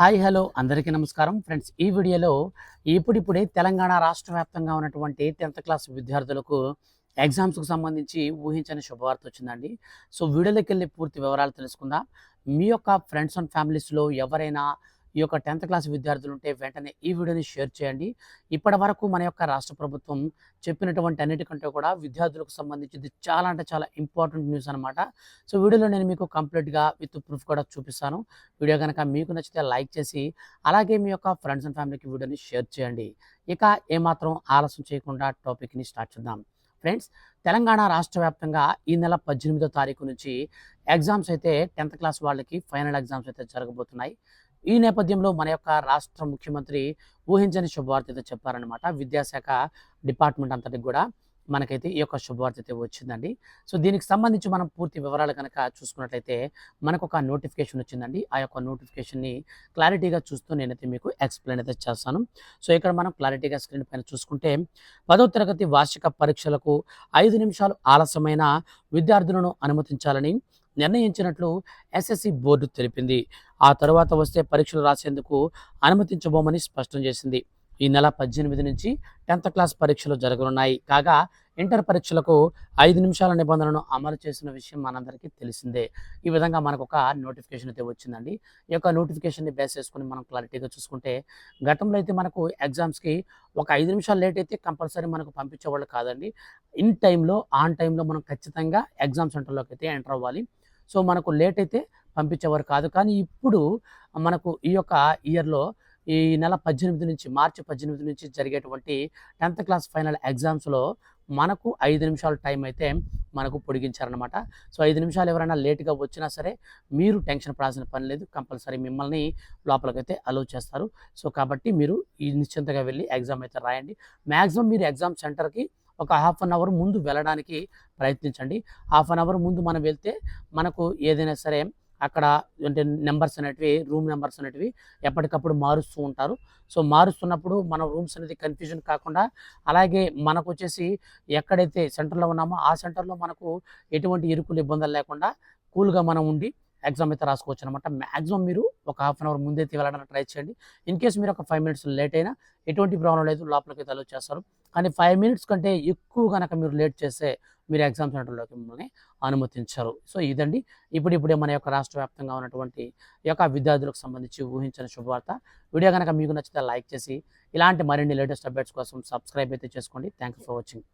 Hi hello. అందరికీ నమస్కారం. Friends ఈ వీడియోలో ఇప్పుడిప్పుడే తెలంగాణ రాష్ట్ర వ్యాప్తంగా ఉన్నటువంటి టెన్త్ క్లాస్ విద్యార్థులకు ఎగ్జామ్స్కి సంబంధించి ఊహించని శుభవార్త వచ్చిందండి. సో వీడియోలోకి వెళ్ళి పూర్తి వివరాలు తెలుసుకుందాం. మీ యొక్క ఫ్రెండ్స్ అండ్ ఫ్యామిలీస్లో ఎవరైనా ఈ యొక్క టెన్త్ క్లాస్ విద్యార్థులు ఉంటే వెంటనే ఈ వీడియోని షేర్ చేయండి. ఇప్పటి వరకు మన యొక్క రాష్ట్ర ప్రభుత్వం చెప్పినటువంటి అన్నిటికంటే కూడా విద్యార్థులకు సంబంధించింది చాలా అంటే చాలా ఇంపార్టెంట్ న్యూస్ అనమాట సో వీడియోలో నేను మీకు కంప్లీట్గా విత్ ప్రూఫ్ కూడా చూపిస్తాను. వీడియో కనుక మీకు నచ్చితే లైక్ చేసి అలాగే మీ యొక్క ఫ్రెండ్స్ అండ్ ఫ్యామిలీకి వీడియోని షేర్ చేయండి. ఇక ఏమాత్రం ఆలస్యం చేయకుండా టాపిక్ని స్టార్ట్ చేద్దాం. ఫ్రెండ్స్ తెలంగాణ రాష్ట్ర వ్యాప్తంగా ఈ నెల పద్దెనిమిదో తారీఖు నుంచి ఎగ్జామ్స్ అయితే టెన్త్ క్లాస్ వాళ్ళకి ఫైనల్ ఎగ్జామ్స్ అయితే జరగబోతున్నాయి. ఈ నేపథ్యంలో మన యొక్క రాష్ట్ర ముఖ్యమంత్రి ఊహించని శుభవార్త అయితే చెప్పారనమాట విద్యాశాఖ డిపార్ట్మెంట్ అంతటికి కూడా మనకైతే ఈ యొక్క శుభవార్త అయితే వచ్చిందండి. సో దీనికి సంబంధించి మనం పూర్తి వివరాలు కనుక చూసుకున్నట్లయితే మనకు ఒక నోటిఫికేషన్ వచ్చిందండి. ఆ యొక్క నోటిఫికేషన్ని క్లారిటీగా చూస్తూ నేనైతే మీకు ఎక్స్ప్లెయిన్ అయితే చేస్తాను. సో ఇక్కడ మనం క్లారిటీగా స్క్రీన్ పైన చూసుకుంటే పదో తరగతి వార్షిక పరీక్షలకు ఐదు నిమిషాలు ఆలస్యమైన విద్యార్థులను అనుమతించాలని నిర్ణయించినట్లు ఎస్ఎస్సి బోర్డు తెలిపింది. ఆ తరువాత వస్తే పరీక్షలు రాసేందుకు అనుమతించబోమని స్పష్టం చేసింది. ఈ నెల పద్దెనిమిది నుంచి టెన్త్ క్లాస్ పరీక్షలు జరగనున్నాయి. కాగా ఇంటర్ పరీక్షలకు ఐదు నిమిషాల నిబంధనను అమలు చేసిన విషయం మనందరికీ తెలిసిందే. ఈ విధంగా మనకు ఒక నోటిఫికేషన్ అయితే వచ్చిందండి. ఈ యొక్క నోటిఫికేషన్ని బేస్ చేసుకుని మనం క్లారిటీగా చూసుకుంటే గతంలో అయితే మనకు ఎగ్జామ్స్కి ఒక ఐదు నిమిషాలు లేట్ అయితే కంపల్సరీ మనకు పంపించేవాళ్ళు కాదండి. ఇన్ టైంలో ఆన్ టైంలో మనం ఖచ్చితంగా ఎగ్జామ్ సెంటర్లోకి అయితే ఎంటర్ అవ్వాలి. సో మనకు లేట్ అయితే పంపించేవారు కాదు. కానీ ఇప్పుడు మనకు ఈ యొక్క ఇయర్లో ఈ నెల పద్దెనిమిది నుంచి మార్చి పద్దెనిమిది నుంచి జరిగేటువంటి టెన్త్ క్లాస్ ఫైనల్ ఎగ్జామ్స్లో మనకు ఐదు నిమిషాల టైం అయితే మనకు పొడిగించారనమాట సో ఐదు నిమిషాలు ఎవరైనా లేట్గా వచ్చినా సరే మీరు టెన్షన్ పడాల్సిన పని లేదు. కంపల్సరీ మిమ్మల్ని లోపలికైతే అలౌ చేస్తారు. సో కాబట్టి మీరు ఈ నిశ్చింతగా వెళ్ళి ఎగ్జామ్ అయితే రాయండి. మ్యాక్సిమం మీరు ఎగ్జామ్ సెంటర్కి ఒక హాఫ్ అన్ అవర్ ముందు వెళ్ళడానికి ప్రయత్నించండి. హాఫ్ అన్ అవర్ ముందు మనం వెళ్తే మనకు ఏదైనా సరే అక్కడ అంటే నెంబర్స్ అనేటివి రూమ్ నెంబర్స్ అనేటివి ఎప్పటికప్పుడు మారుస్తూ ఉంటారు. సో మారుస్తున్నప్పుడు మన రూమ్స్ అనేది కన్ఫ్యూజన్ కాకుండా అలాగే మనకు వచ్చేసి ఎక్కడైతే సెంటర్లో ఉన్నామో ఆ సెంటర్లో మనకు ఎటువంటి ఇరుకులు ఇబ్బందులు లేకుండా కూల్గా మనం ఉండి ఎగ్జామ్ అయితే రాసుకోవచ్చు అనమాట మ్యాక్సిమం మీరు ఒక హాఫ్ అన్ అవర్ ముందైతే వెళ్ళడానికి ట్రై చేయండి. ఇన్ కేస్ మీరు ఒక ఫైవ్ మినిట్స్ లేట్ అయినా ఎటువంటి ప్రాబ్లం లేదు లోపలికి అయితే అలో చేస్తారు. కానీ ఫైవ్ మినిట్స్ కంటే ఎక్కువ కనుక మీరు లేట్ చేస్తే మీరు ఎగ్జామ్ సెంటర్లోకి మిమ్మల్ని అనుమతించరు. సో ఇదండి. ఇప్పుడిప్పుడే మన యొక్క రాష్ట్ర వ్యాప్తంగా ఉన్నటువంటి యొక్క విద్యార్థులకు సంబంధించి ఊహించిన శుభవార్త. వీడియో కనుక మీకు నచ్చితే లైక్ చేసి ఇలాంటి మరిన్ని లేటెస్ట్ అప్డేట్స్ కోసం సబ్స్క్రైబ్ అయితే చేసుకోండి. Thank for watching